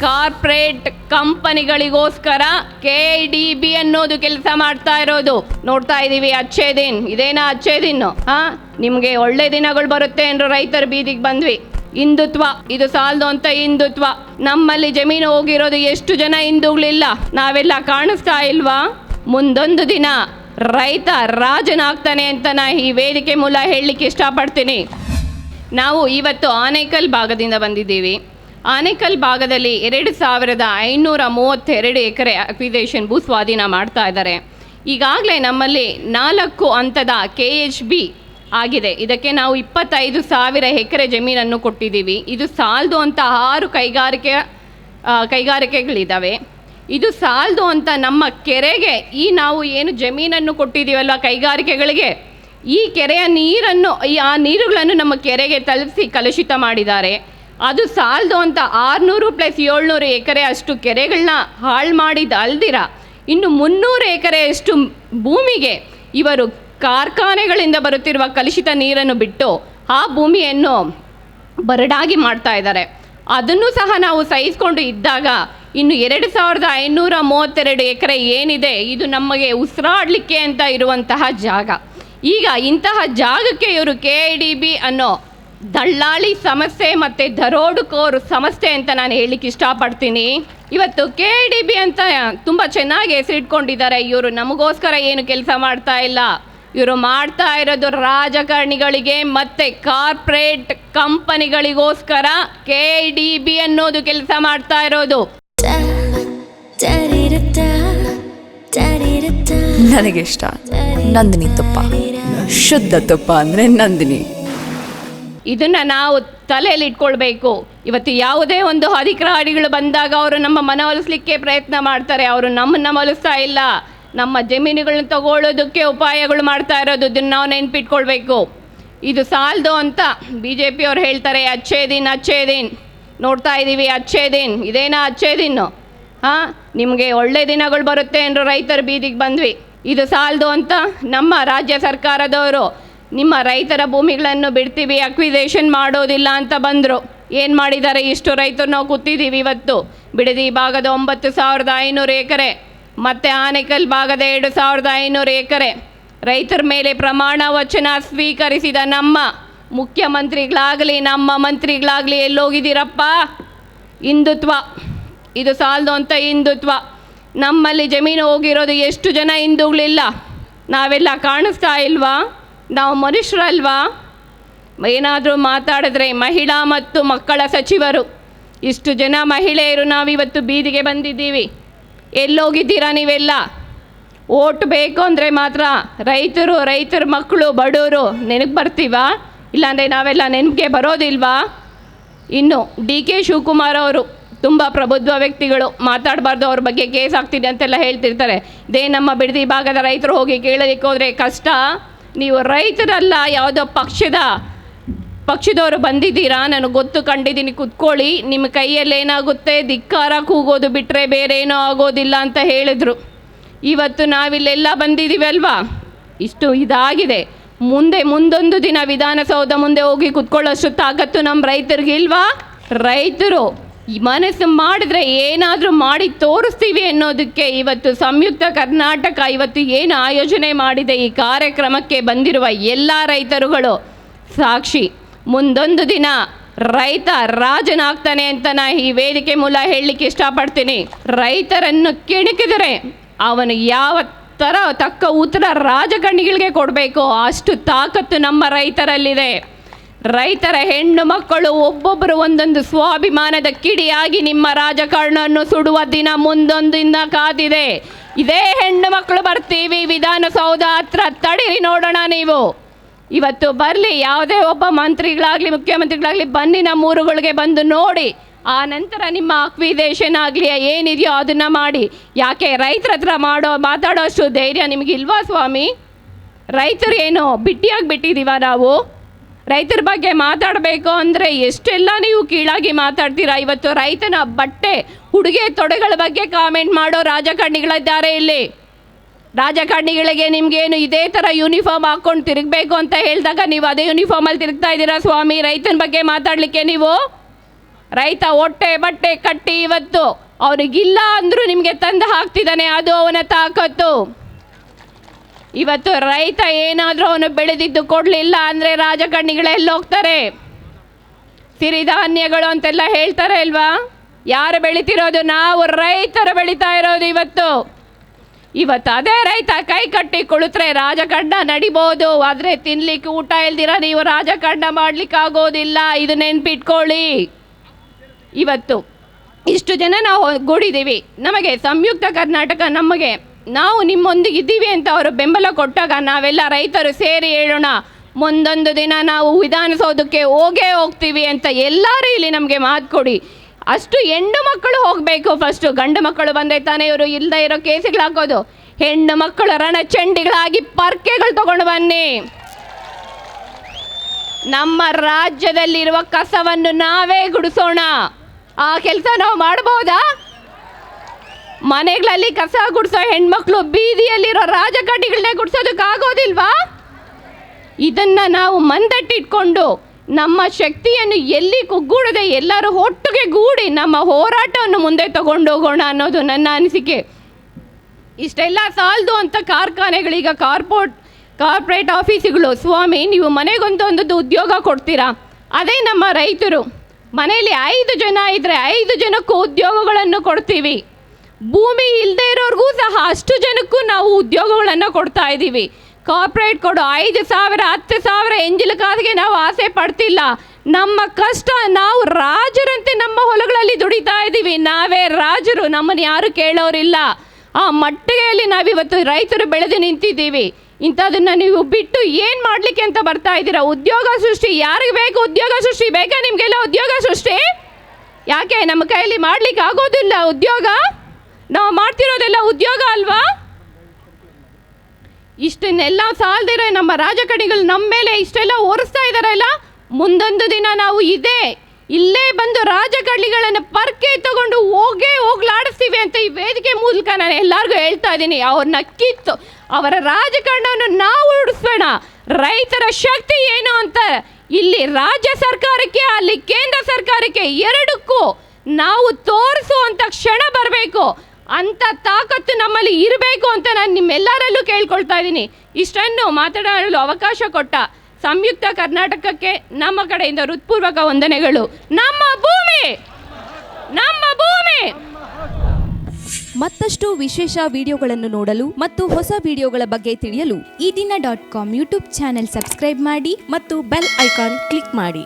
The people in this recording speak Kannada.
ಕಾರ್ಪೊರೇಟ್ ಕಂಪನಿಗಳಿಗೋಸ್ಕರ ಕೆ ಡಿ ಬಿ ಅನ್ನೋದು ಕೆಲಸ ಮಾಡ್ತಾ ಇರೋದು. ನೋಡ್ತಾ ಇದ್ದೀವಿ ಅಚ್ಚೇ ದಿನ್. ಇದೇನಾ ಅಚ್ಚೇ ದಿನ್ ಹಾ ನಿಮಗೆ ಒಳ್ಳೆ ದಿನಗಳು ಬರುತ್ತೆ ಅಂದ್ರೆ ರೈತರ ಬೀದಿಗೆ ಬಂದ್ವಿ. ಹಿಂದುತ್ವ, ಇದು ಸಾಲದು ಅಂತ ಹಿಂದುತ್ವ. ನಮ್ಮಲ್ಲಿ ಜಮೀನು ಹೋಗಿರೋದು ಎಷ್ಟು ಜನ ಹಿಂದೂಗಳಿಲ್ಲ? ನಾವೆಲ್ಲ ಕಾಣಿಸ್ತಾ ಇಲ್ವಾ? ಮುಂದೊಂದು ದಿನ ರೈತ ರಾಜನಾಗ್ತಾನೆ ಅಂತ ನಾ ಈ ವೇದಿಕೆ ಮೂಲ ಹೇಳಲಿಕ್ಕೆ ಇಷ್ಟಪಡ್ತೀನಿ. ನಾವು ಇವತ್ತು ಆನೇಕಲ್ ಭಾಗದಿಂದ ಬಂದಿದ್ದೀವಿ. ಆನೇಕಲ್ ಭಾಗದಲ್ಲಿ ಎರಡು ಸಾವಿರದ ಐನೂರ ಮೂವತ್ತೆರಡು ಎಕರೆ ಅಕ್ವಿಸೇಷನ್ ಭೂ ಸ್ವಾಧೀನ ಮಾಡ್ತಾ ಇದ್ದಾರೆ. ಈಗಾಗಲೇ ನಮ್ಮಲ್ಲಿ ನಾಲ್ಕು ಹಂತದ ಕೆ ಎಚ್ ಬಿ ಆಗಿದೆ. ಇದಕ್ಕೆ ನಾವು ಇಪ್ಪತ್ತೈದು ಸಾವಿರ ಎಕರೆ ಜಮೀನನ್ನು ಕೊಟ್ಟಿದ್ದೀವಿ. ಇದು ಸಾಲದು ಅಂತ ಆರು ಕೈಗಾರಿಕೆ ಕೈಗಾರಿಕೆಗಳಿದ್ದಾವೆ. ಇದು ಸಾಲದು ಅಂತ ನಮ್ಮ ಕೆರೆಗೆ ಈ ನಾವು ಏನು ಜಮೀನನ್ನು ಕೊಟ್ಟಿದ್ದೀವಲ್ವ ಕೈಗಾರಿಕೆಗಳಿಗೆ? ಈ ಕೆರೆಯ ನೀರನ್ನು, ಈ ಆ ನೀರುಗಳನ್ನು ನಮ್ಮ ಕೆರೆಗೆ ತಲುಪಿಸಿ ಕಲುಷಿತ ಮಾಡಿದ್ದಾರೆ. ಅದು ಸಾಲದು ಅಂತ ಆರುನೂರು ಪ್ಲಸ್ ಏಳ್ನೂರು ಎಕರೆ ಅಷ್ಟು ಕೆರೆಗಳನ್ನ ಹಾಳು ಮಾಡಿದ ಅಲ್ದಿರ. ಇನ್ನು ಮುನ್ನೂರು ಎಕರೆಯಷ್ಟು ಭೂಮಿಗೆ ಇವರು ಕಾರ್ಖಾನೆಗಳಿಂದ ಬರುತ್ತಿರುವ ಕಲುಷಿತ ನೀರನ್ನು ಬಿಟ್ಟು ಆ ಭೂಮಿಯನ್ನು ಬರಡಾಗಿ ಮಾಡ್ತಾ ಇದ್ದಾರೆ. ಅದನ್ನು ಸಹ ನಾವು ಸಹಿಸಿಕೊಂಡು ಇದ್ದಾಗ ಇನ್ನು ಎರಡು ಸಾವಿರದ ಐನೂರ ಮೂವತ್ತೆರಡು ಎಕರೆ ಏನಿದೆ, ಇದು ನಮಗೆ ಉಸಿರಾಡಲಿಕ್ಕೆ ಅಂತ ಇರುವಂತಹ ಜಾಗ. ಈಗ ಇಂತಹ ಜಾಗಕ್ಕೆ ಇವರು ಕೆ ಐ ಡಿ ಬಿ ಅನ್ನೋ ದಳ್ಳಾಳಿ ಸಮಸ್ಯೆ ಮತ್ತು ದರೋಡುಕೋರು ಸಮಸ್ಯೆ ಅಂತ ನಾನು ಹೇಳಲಿಕ್ಕೆ ಇಷ್ಟಪಡ್ತೀನಿ. ಇವತ್ತು ಕೆ ಡಿ ಬಿ ಅಂತ ತುಂಬ ಚೆನ್ನಾಗಿ ಹೆಸರಿಟ್ಕೊಂಡಿದ್ದಾರೆ ಇವರು ನಮಗೋಸ್ಕರ ಏನು ಕೆಲಸ ಮಾಡ್ತಾ ಇಲ್ಲ. ಇವರು ಮಾಡ್ತಾ ಇರೋದು ರಾಜಕಾರಣಿಗಳಿಗೆ ಮತ್ತು ಕಾರ್ಪೊರೇಟ್ ಕಂಪನಿಗಳಿಗೋಸ್ಕರ ಕೆ ಡಿ ಬಿ ಅನ್ನೋದು ಕೆಲಸ ಮಾಡ್ತಾ ಇರೋದು. ನನಗೆ ಇಷ್ಟ. ನಂದಿನಿ ತುಪ್ಪ. ಶುದ್ಧ ತುಪ್ಪ ಅಂದರೆ ನಂದಿನಿ. ಇದನ್ನ ನಾವು ತಲೆಯಲ್ಲಿ ಇಟ್ಕೊಳ್ಬೇಕು. ಇವತ್ತು ಯಾವುದೇ ಒಂದು ಅಧಿಕಾರಿಗಳು ಬಂದಾಗ ಅವರು ನಮ್ಮ ಮನವೊಲಿಸ್ಲಿಕ್ಕೆ ಪ್ರಯತ್ನ ಮಾಡ್ತಾರೆ. ಅವರು ನಮ್ಮನ್ನ ಮಲಿಸ್ತಾ ಇಲ್ಲ. ನಮ್ಮ ಜಮೀನುಗಳನ್ನ ತಗೊಳ್ಳೋದಕ್ಕೆ ಉಪಾಯಗಳು ಮಾಡ್ತಾ ಇರೋದು. ಇದನ್ನು ನಾವು ನೆನ್ಪಿಟ್ಕೊಳ್ಬೇಕು. ಇದು ಸಾಲದು ಅಂತ ಬಿ ಜೆ ಪಿಯವ್ರು ಹೇಳ್ತಾರೆ. ಅಚ್ಚೇ ದಿನ್ ಅಚ್ಚೇ ದಿನ್. ನೋಡ್ತಾ ಇದ್ದೀವಿ ಅಚ್ಚೇ ದಿನ್. ಇದೇನಾ ಅಚ್ಚೇ ದಿನ್ನು ಹಾಂ? ನಿಮಗೆ ಒಳ್ಳೆ ದಿನಗಳು ಬರುತ್ತೆ ಅಂದರು ರೈತರು ಬೀದಿಗೆ ಬಂದ್ವಿ. ಇದು ಸಾಲದು ಅಂತ ನಮ್ಮ ರಾಜ್ಯ ಸರ್ಕಾರದವರು ನಿಮ್ಮ ರೈತರ ಭೂಮಿಗಳನ್ನು ಬಿಡ್ತೀವಿ ಅಕ್ವಿಸೇಷನ್ ಮಾಡೋದಿಲ್ಲ ಅಂತ ಬಂದರು. ಏನು ಮಾಡಿದ್ದಾರೆ? ಇಷ್ಟು ರೈತರು ನಾವು ಕೂತಿದ್ದೀವಿ ಇವತ್ತು. ಬಿಡದಿ ಭಾಗದ ಒಂಬತ್ತು ಸಾವಿರದ ಐನೂರು ಎಕರೆ, ಮತ್ತು ಆನೇಕಲ್ ಭಾಗದ ಎರಡು ಸಾವಿರದ ಐನೂರು ಎಕರೆ. ರೈತರ ಮೇಲೆ ಪ್ರಮಾಣ ವಚನ ಸ್ವೀಕರಿಸಿದ ನಮ್ಮ ಮುಖ್ಯಮಂತ್ರಿಗಳಾಗಲಿ, ನಮ್ಮ ಮಂತ್ರಿಗಳಾಗಲಿ ಎಲ್ಲೋಗಿದ್ದೀರಪ್ಪ? ಹಿಂದುತ್ವ. ಇದು ಸಾಲದು ಅಂತ ಹಿಂದುತ್ವ. ನಮ್ಮಲ್ಲಿ ಜಮೀನು ಹೋಗಿರೋದು ಎಷ್ಟು ಜನ ಹಿಂದೂಗಳಿಲ್ಲ? ನಾವೆಲ್ಲ ಕಾಣಿಸ್ತಾ ಇಲ್ವಾ? ನಾವು ಮನುಷ್ಯರಲ್ವಾ? ಏನಾದರೂ ಮಾತಾಡಿದ್ರೆ ಮಹಿಳಾ ಮತ್ತು ಮಕ್ಕಳ ಸಚಿವರು. ಇಷ್ಟು ಜನ ಮಹಿಳೆಯರು ನಾವಿವತ್ತು ಬೀದಿಗೆ ಬಂದಿದ್ದೀವಿ. ಎಲ್ಲೋಗಿದ್ದೀರಾ ನೀವೆಲ್ಲ? ಓಟ್ ಬೇಕು ಅಂದರೆ ಮಾತ್ರ ರೈತರು, ರೈತರ ಮಕ್ಕಳು, ಬಡವರು ನೆನಪು ಬರ್ತೀವಾ? ಇಲ್ಲಾಂದರೆ ನಾವೆಲ್ಲ ನೆನಪಿಗೆ ಬರೋದಿಲ್ವಾ? ಇನ್ನು ಡಿ ಕೆ ಶಿವಕುಮಾರ್ ಅವರು ತುಂಬ ಪ್ರಬುದ್ಧ ವ್ಯಕ್ತಿಗಳು, ಮಾತಾಡಬಾರ್ದು ಅವ್ರ ಬಗ್ಗೆ ಕೇಸ್ ಆಗ್ತಿದೆ ಅಂತೆಲ್ಲ ಹೇಳ್ತಿರ್ತಾರೆ. ಇದೇ ನಮ್ಮ ಬಿಡದಿ ಭಾಗದ ರೈತರು ಹೋಗಿ ಕೇಳಲಿಕ್ಕೆ ಹೋದರೆ ಕಷ್ಟ. ನೀವು ರೈತರಲ್ಲ, ಯಾವುದೋ ಪಕ್ಷದ, ಪಕ್ಷದವರು ಬಂದಿದ್ದೀರಾ? ನನಗೆ ಗೊತ್ತು ಕಂಡಿದ್ದೀನಿ, ಕುತ್ಕೊಳ್ಳಿ. ನಿಮ್ಮ ಕೈಯಲ್ಲಿ ಏನಾಗುತ್ತೆ? ಧಿಕ್ಕಾರ ಕೂಗೋದು ಬಿಟ್ಟರೆ ಬೇರೆ ಏನೂ ಆಗೋದಿಲ್ಲ ಅಂತ ಹೇಳಿದರು. ಇವತ್ತು ನಾವಿಲ್ಲೆಲ್ಲ ಬಂದಿದ್ದೀವಿ ಅಲ್ವಾ? ಇಷ್ಟು ಇದಾಗಿದೆ. ಮುಂದೆ, ಮುಂದೊಂದು ದಿನ ವಿಧಾನಸೌಧ ಮುಂದೆ ಹೋಗಿ ಕುತ್ಕೊಳ್ಳೋಷ್ಟು ತಾಕತ್ತು ನಮ್ಮ ರೈತರಿಗೆ, ಇಲ್ವಾ? ರೈತರು. ಮನಸ್ಸು ಮಾಡಿದ್ರೆ ಏನಾದರೂ ಮಾಡಿ ತೋರಿಸ್ತೀವಿ ಅನ್ನೋದಕ್ಕೆ ಇವತ್ತು ಸಂಯುಕ್ತ ಕರ್ನಾಟಕ ಇವತ್ತು ಏನು ಆಯೋಜನೆ ಮಾಡಿದೆ ಈ ಕಾರ್ಯಕ್ರಮಕ್ಕೆ ಬಂದಿರುವ ಎಲ್ಲ ರೈತರುಗಳು. ಸಾಕ್ಷಿ, ಮುಂದೊಂದು ದಿನ ರೈತ ರಾಜನಾಗ್ತಾನೆ ಅಂತ ನಾ ಈ ವೇದಿಕೆ ಮೂಲ ಹೇಳಲಿಕ್ಕೆ ಇಷ್ಟಪಡ್ತೀನಿ. ರೈತರನ್ನು ಕೆಣಕಿದರೆ ಅವನು ಯಾವ ಥರ ತಕ್ಕ ಉತ್ತರ ರಾಜಕಾರಣಿಗಳಿಗೆ ಕೊಡಬೇಕು? ಅಷ್ಟು ತಾಕತ್ತು ನಮ್ಮ ರೈತರಲ್ಲಿದೆ. ರೈತರ ಹೆಣ್ಣು ಮಕ್ಕಳು ಒಬ್ಬೊಬ್ಬರು ಒಂದೊಂದು ಸ್ವಾಭಿಮಾನದ ಕಿಡಿಯಾಗಿ ನಿಮ್ಮ ರಾಜಕಾರಣವನ್ನು ಸುಡುವ ದಿನ ಮುಂದೊಂದು ದಿನ ಕಾದಿದೆ. ಇದೇ ಹೆಣ್ಣು ಮಕ್ಕಳು ಬರ್ತೀವಿ, ವಿಧಾನಸೌಧ ಹತ್ರ ತಡೀರಿ ನೋಡೋಣ ನೀವು. ಇವತ್ತು ಬರಲಿ, ಯಾವುದೇ ಒಬ್ಬ ಮಂತ್ರಿಗಳಾಗಲಿ, ಮುಖ್ಯಮಂತ್ರಿಗಳಾಗಲಿ ಬನ್ನಿ ನಮ್ಮ ಊರುಗಳಿಗೆ ಬಂದು ನೋಡಿ. ಆ ನಂತರ ನಿಮ್ಮ ಅಕ್ವಿದೇಶನ್ ಆಗಲಿ ಏನಿದೆಯೋ ಅದನ್ನು ಮಾಡಿ. ಯಾಕೆ ರೈತರ ಹತ್ರ ಮಾಡೋ, ಮಾತಾಡೋಷ್ಟು ಧೈರ್ಯ ನಿಮಗೆ ಇಲ್ವಾ ಸ್ವಾಮಿ? ರೈತರು ಏನು ಬಿಟ್ಟಿಯಾಗಿ ಬಿಟ್ಟಿದ್ದೀವ ನಾವು? ರೈತರ ಬಗ್ಗೆ ಮಾತಾಡಬೇಕು ಅಂದರೆ ಎಷ್ಟೆಲ್ಲ ನೀವು ಕೀಳಾಗಿ ಮಾತಾಡ್ತೀರಾ? ಇವತ್ತು ರೈತನ ಬಟ್ಟೆ, ಉಡುಗೆ ತೊಡೆಗಳ ಬಗ್ಗೆ ಕಾಮೆಂಟ್ ಮಾಡೋ ರಾಜಕಾರಣಿಗಳಿದ್ದಾರೆ ಇಲ್ಲಿ. ರಾಜಕಾರಣಿಗಳಿಗೆ ನಿಮಗೇನು ಇದೇ ಥರ ಯೂನಿಫಾರ್ಮ್ ಹಾಕ್ಕೊಂಡು ತಿರುಗಬೇಕು ಅಂತ ಹೇಳಿದಾಗ ನೀವು ಅದೇ ಯೂನಿಫಾರ್ಮಲ್ಲಿ ತಿರುಗ್ತಾ ಇದ್ದೀರಾ ಸ್ವಾಮಿ? ರೈತನ ಬಗ್ಗೆ ಮಾತಾಡಲಿಕ್ಕೆ ನೀವು? ರೈತ ಹೊಟ್ಟೆ ಬಟ್ಟೆ ಕಟ್ಟಿ ಇವತ್ತು, ಅವನಿಗಿಲ್ಲ ಅಂದರೂ ನಿಮಗೆ ತಂದು ಹಾಕ್ತಿದ್ದಾನೆ, ಅದು ಅವನ ತಾಕತ್ತು. ಇವತ್ತು ರೈತ ಏನಾದರೂ ಅವನು ಬೆಳೆದಿದ್ದು ಕೊಡಲಿಲ್ಲ ಅಂದರೆ ರಾಜಕಾರಣಿಗಳೆಲ್ಲ ಹೋಗ್ತಾರೆ? ಸಿರಿಧಾನ್ಯಗಳು ಅಂತೆಲ್ಲ ಹೇಳ್ತಾರೆ ಅಲ್ವಾ? ಯಾರು ಬೆಳಿತಿರೋದು? ನಾವು ರೈತರು ಬೆಳೀತಾ ಇರೋದು ಇವತ್ತು. ಇವತ್ತು ಅದೇ ರೈತ ಕೈ ಕಟ್ಟಿ ಕುಳಿತರೆ ರಾಜಕಾರಣ ನಡಿಬೋದು. ಆದರೆ ತಿನ್ಲಿಕ್ಕೆ ಊಟ ಇಲ್ದಿರ ನೀವು ರಾಜಕಾರಣ ಮಾಡ್ಲಿಕ್ಕೆ ಆಗೋದಿಲ್ಲ. ಇದು ನೆನ್ಪಿಟ್ಕೊಳ್ಳಿ. ಇವತ್ತು ಇಷ್ಟು ಜನ ನಾವು ಗೂಡಿದ್ದೀವಿ ನಮಗೆ ಸಂಯುಕ್ತ ಕರ್ನಾಟಕ ನಮಗೆ ನಾವು ನಿಮ್ಮೊಂದಿಗೆ ಇದ್ದೀವಿ ಅಂತ ಅವರು ಬೆಂಬಲ ಕೊಟ್ಟಾಗ ನಾವೆಲ್ಲ ರೈತರು ಸೇರಿ ಹೇಳೋಣ. ಮುಂದೊಂದು ದಿನ ನಾವು ವಿಧಾನಸೌಧಕ್ಕೆ ಹೋಗೇ ಹೋಗ್ತೀವಿ ಅಂತ ಎಲ್ಲರೂ ಇಲ್ಲಿ ನಮಗೆ ಮಾತು ಕೊಡಿ. ಅಷ್ಟು ಹೆಣ್ಣು ಮಕ್ಕಳು ಹೋಗಬೇಕು ಫಸ್ಟು ಗಂಡು ಮಕ್ಕಳು ಬಂದೆ ತಾನೇ ಇವರು ಇಲ್ಲದೆ ಇರೋ ಕೇಸಿಗಳು ಹಾಕೋದು. ಹೆಣ್ಣು ಮಕ್ಕಳು ರಣಚಂಡಿಗಳಾಗಿ ಪರ್ಕೆಗಳು ತಗೊಂಡು ಬನ್ನಿ. ನಮ್ಮ ರಾಜ್ಯದಲ್ಲಿರುವ ಕಸವನ್ನು ನಾವೇ ಗುಡಿಸೋಣ. ಆ ಕೆಲಸ ನಾವು ಮಾಡ್ಬೋದಾ? ಮನೆಗಳಲ್ಲಿ ಕಸ ಗುಡಿಸೋ ಹೆಣ್ಮಕ್ಳು ಬೀದಿಯಲ್ಲಿರೋ ರಾಜಕಾಟಿಗಳನ್ನೇ ಗುಡಿಸೋದಕ್ಕಾಗೋದಿಲ್ವಾ? ಇದನ್ನ ನಾವು ಮಂದಟ್ಟಿಟ್ಕೊಂಡು ನಮ್ಮ ಶಕ್ತಿಯನ್ನು ಎಲ್ಲಿ ಕುಗ್ಗೂಡದೆ ಎಲ್ಲರೂ ಒಟ್ಟಿಗೆ ಗೂಡಿ ನಮ್ಮ ಹೋರಾಟವನ್ನು ಮುಂದೆ ತಗೊಂಡು ಹೋಗೋಣ ಅನ್ನೋದು ನನ್ನ ಅನಿಸಿಕೆ. ಇಷ್ಟೆಲ್ಲ ಸಾಲದು ಅಂತ ಕಾರ್ಖಾನೆಗಳೀಗ ಕಾರ್ಪೋರ್ಟ್, ಕಾರ್ಪೊರೇಟ್ ಆಫೀಸುಗಳು, ಸ್ವಾಮಿ, ನೀವು ಮನೆಗೊಂದೊಂದು ಉದ್ಯೋಗ ಕೊಡ್ತೀರಾ? ಅದೇ ನಮ್ಮ ರೈತರು. ಮನೆಯಲ್ಲಿ ಐದು ಜನ ಇದ್ದರೆ ಐದು ಜನಕ್ಕೂ ಉದ್ಯೋಗಗಳನ್ನು ಕೊಡ್ತೀವಿ. ಭೂಮಿ ಇಲ್ಲದೆ ಇರೋರಿಗೂ ಸಹ ಅಷ್ಟು ಜನಕ್ಕೂ ನಾವು ಉದ್ಯೋಗಗಳನ್ನು ಕೊಡ್ತಾ ಇದ್ದೀವಿ. ಕಾರ್ಪೊರೇಟ್ ಕೊಡು, ಐದು ಸಾವಿರ, ಹತ್ತು ಸಾವಿರ ಎಂಜಿಲ ಕಾಸಿಗೆ ನಾವು ಆಸೆ ಪಡ್ತಿಲ್ಲ. ನಮ್ಮ ಕಷ್ಟ, ನಾವು ರಾಜರಂತೆ ನಮ್ಮ ಹೊಲಗಳಲ್ಲಿ ದುಡಿತಾ ಇದ್ದೀವಿ. ನಾವೇ ರಾಜರು, ನಮ್ಮನ್ನು ಯಾರು ಕೇಳೋರಿಲ್ಲ. ಆ ಮಟ್ಟಿಗೆಯಲ್ಲಿ ನಾವಿವತ್ತು ರೈತರು ಬೆಳೆದು ನಿಂತಿದ್ದೀವಿ. ಇಂಥದನ್ನು ನೀವು ಬಿಟ್ಟು ಏನು ಮಾಡಲಿಕ್ಕೆ ಅಂತ ಬರ್ತಾ ಇದ್ದೀರಾ? ಉದ್ಯೋಗ ಸೃಷ್ಟಿ, ಯಾರಿಗೆ ಬೇಕು ಉದ್ಯೋಗ ಸೃಷ್ಟಿ? ಬೇಕಾ ನಿಮಗೆಲ್ಲ ಉದ್ಯೋಗ ಸೃಷ್ಟಿ? ಯಾಕೆ ನಮ್ಮ ಕೈಯಲ್ಲಿ ಮಾಡ್ಲಿಕ್ಕೆ ಆಗೋದಿಲ್ಲ ಉದ್ಯೋಗ? ನಾವು ಮಾಡ್ತಿರೋದೆಲ್ಲ ಉದ್ಯೋಗ ಅಲ್ವಾ? ಇಷ್ಟನ್ನೆಲ್ಲ ಸಾಲದಿರೋ ನಮ್ಮ ರಾಜಕಾರಣಿಗಳು ನಮ್ಮ ಮೇಲೆ ಇಷ್ಟೆಲ್ಲ ಓರಿಸ್ತಾ ಇದ್ದಾರಲ್ಲ ಮುಂದೊಂದು ದಿನ ನಾವು ಇದೇ, ಇಲ್ಲೇ ಬಂದು ರಾಜಕಾರಣಿಗಳನ್ನು ಪರ್ಕೆ ತಗೊಂಡು ಹೋಗೇ ಹೋಗ್ಲಾಡಿಸ್ತೀವಿ ಅಂತ ಈ ವೇದಿಕೆ ಮೂಲಕ ನಾನು ಎಲ್ಲರಿಗೂ ಹೇಳ್ತಾ ಇದ್ದೀನಿ. ಅವ್ರನ್ನ ಕಿತ್ತು, ಅವರ ರಾಜಕಾರಣವನ್ನು ನಾವು ಉಡಿಸೋಣ ರೈತರ ಶಕ್ತಿ ಏನು ಅಂತ ಇಲ್ಲಿ ರಾಜ್ಯ ಸರ್ಕಾರಕ್ಕೆ, ಅಲ್ಲಿ ಕೇಂದ್ರ ಸರ್ಕಾರಕ್ಕೆ ಎರಡಕ್ಕೂ ನಾವು ತೋರಿಸುವಂಥ ಕ್ಷಣ ಬರಬೇಕು. ಅಂತ ತಾಕತ್ತು ನಮ್ಮಲ್ಲಿ ಇರಬೇಕು ಅಂತ ನಾನು ನಿಮ್ಮೆಲ್ಲರಲ್ಲೂ ಕೇಳ್ಕೊಳ್ತಾ ಇದ್ದೀನಿ. ಇಷ್ಟನ್ನು ಮಾತನಾಡಲು ಅವಕಾಶ ಕೊಟ್ಟ ಸಂಯುಕ್ತ ಕರ್ನಾಟಕಕ್ಕೆ ನಮ್ಮ ಕಡೆಯಿಂದ ಹೃತ್ಪೂರ್ವಕ ವಂದನೆಗಳು. ನಮ್ಮ ಭೂಮಿ! ನಮ್ಮ ಭೂಮಿ! ಮತ್ತಷ್ಟು ವಿಶೇಷ ವಿಡಿಯೋಗಳನ್ನು ನೋಡಲು ಮತ್ತು ಹೊಸ ವಿಡಿಯೋಗಳ ಬಗ್ಗೆ ತಿಳಿಯಲು Ee Dina dot com YouTube channel subscribe ಮಾಡಿ ಮತ್ತು ಬೆಲ್ ಐಕಾನ್ ಕ್ಲಿಕ್ ಮಾಡಿ.